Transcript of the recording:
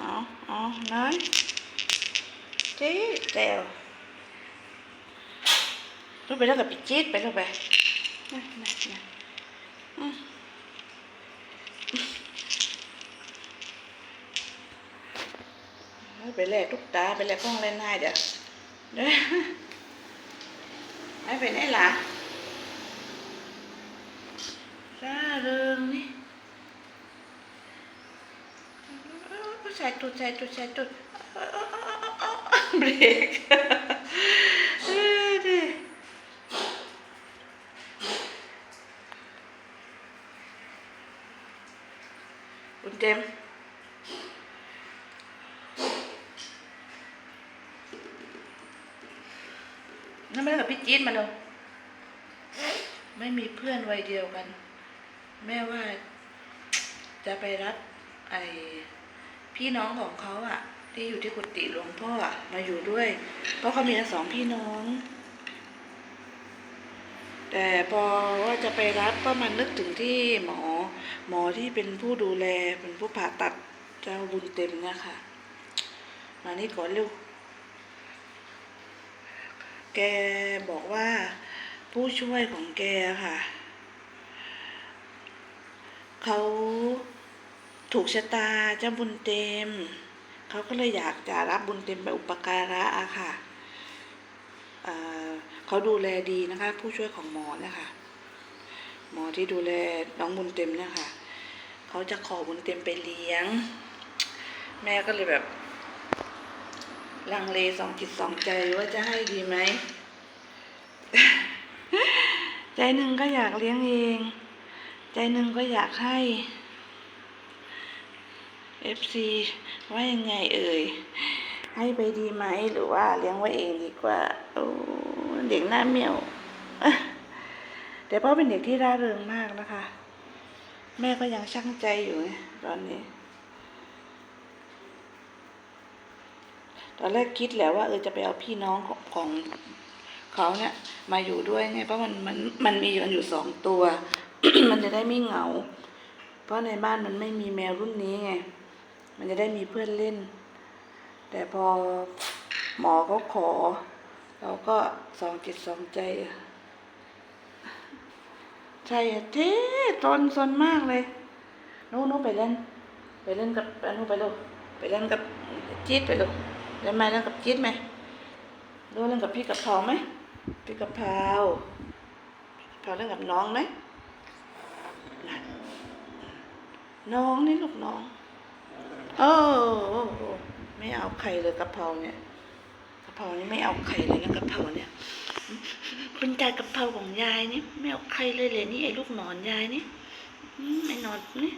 เอาเอาน้อยจี๊ดเร็วรู้ไปแล้วกับพี่จี๊ดไปแล้วไปนะนะนะไปแลกลูกตาไปแลกข้องเล่นให้เดี๋ยวเด้อให้ไปไหนล่ะร่าเริงนี่ ใส่ตุดใส่ตุดใส่ตุดเบรกเออดิคุณเต็มนั่นไม่ได้กับพี่จี๊ดมาเลยไม่มีเพื่อนวัยเดียวกัน แม่ว่าจะไปรับไอ พี่น้องของเขาอะที่อยู่ที่กุฏิหลวงพ่ออะมาอยู่ด้วย เพราะเขามีสองพี่น้อง แต่พอว่าจะไปรับก็มานึกถึงที่หมอ หมอที่เป็นผู้ดูแลเป็นผู้ผ่าตัดเจ้าบุญเต็มเนี่ยค่ะ มานี่ก่อนเร็วแกบอกว่าผู้ช่วยของแกค่ะเขา ถูกชะตาเจ้าบุญเต็ม เขาก็เลยอยากจะรับบุญเต็มไปอุปการะอะค่ะเเขาดูแลดีนะคะ ผู้ช่วยของหมอเนี่ยค่ะหมอที่ดูแลน้องบุญเต็มเนี่ยค่ะ เขาจะขอบุญเต็มไปเลี้ยง แม่ก็เลยแบบ ลังเลสองจิตสองใจว่าจะให้ดีไหม ใจหนึ่งก็อยากเลี้ยงเอง ใจหนึ่งก็อยากให้ FC ว่ายังไงเอ่ย ให้ไปดีไหมหรือว่าเลี้ยงไว้เองดีกว่าโอ้เด็กหน้าเหมียวแต่พ่อเป็นเด็กที่ร่าเริงมากนะคะ แม่ก็ยังช่างใจอยู่ไงตอนนี้ ตอนแรกคิดแหละว่าเออจะไปเอาพี่น้องของของเขาเนี่ย มาอยู่ด้วยไงเพราะมันมันมันมีอยู่กันอยู่สองตัว มันจะได้ไม่เหงา เพราะในบ้านมันไม่มีแมวรุ่นนี้ไง มันจะได้มีเพื่อนเล่น แต่พอหมอเขาขอ เราก็สองจิตสองใจใช่อะเท่ตนสนมากเลยนู้นู้ไปเล่น ไปเล่นกับอนุไปลูกไปเล่นกับจี๊ดไปลูกเล่นไหมเล่นกับจี๊ดไหมรู้เล่นกับพี่กับพาวไหมพี่กับพาวพาวเล่นกับน้องไหมน้องนี่ลูกน้อง โอ้ไม่เอาไข่เลยกะเพราเนี่ยกะเพรานี่ไม่เอาไข่เลยนะกะเพราเนี่ยคุณยายกะเพราของยายนี่ไม่เอาไข่เลยเลยนี่ไอ้ลูกหนอนยายนี่ไมไอ้นอนนี่